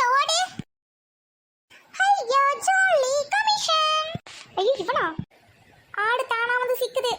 ஓடிட்ட ஓடு. ஐயோ jolly commission ஐயோ இவனா? ஆடு தானா வந்து சிக்குது.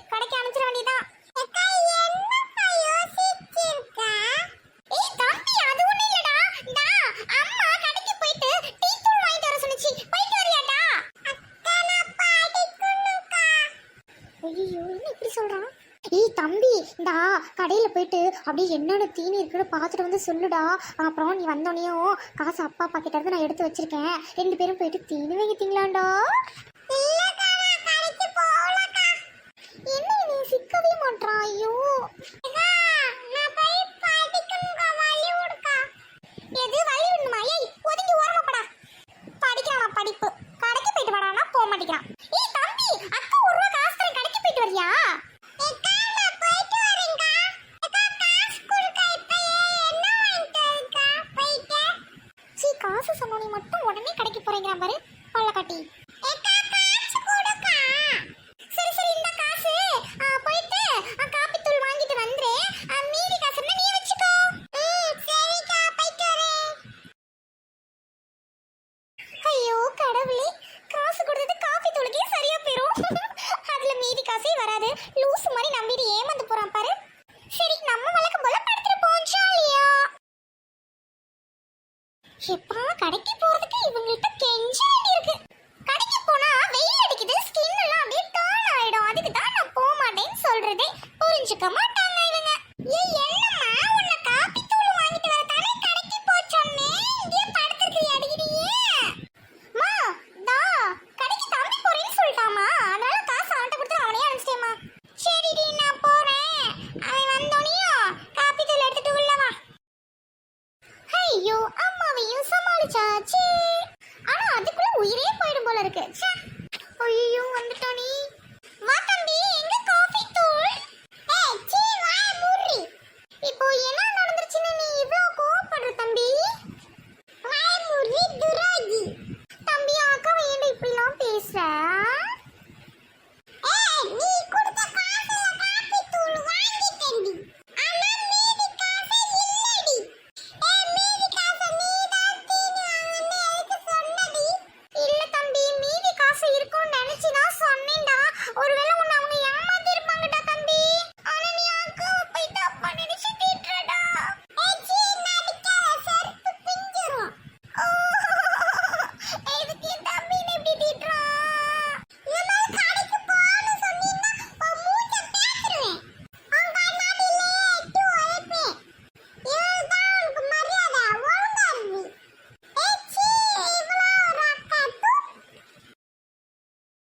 ஏய் தம்பி இந்தா கடையில் போயிட்டு அப்படியே என்னென்ன தீனி இருக்குன்னு பார்த்துட்டு வந்து சொல்லுடா. அப்புறம் நீ வந்தோடனையும் காசு அப்பா அப்பா கிட்ட இருந்து நான் எடுத்து வச்சிருக்கேன். ரெண்டு பேரும் போயிட்டு தீனி வாங்கிட்டீங்களாண்டா உடனே கடைக்கு பாரு எப்பா கடைக்கு போறதுக்கு இவங்கள்ட்ட கெஞ்ச வேண்டியிருக்கு கடைக்கு போனா வெயில் அடிக்குது ஸ்கின் எல்லாம் அப்படியே டர்ன் ஆயிடும். அதுக்கு தான் நான் போக மாட்டேன்னு சொல்றதே புரிஞ்சுக்க மாட்டாங்க இவங்க. ஏய் சாச்சி ஆனா அதுக்குள்ள உயிரே போயிடும் போல இருக்கு. ஐயோ வந்துட்டோம் நீ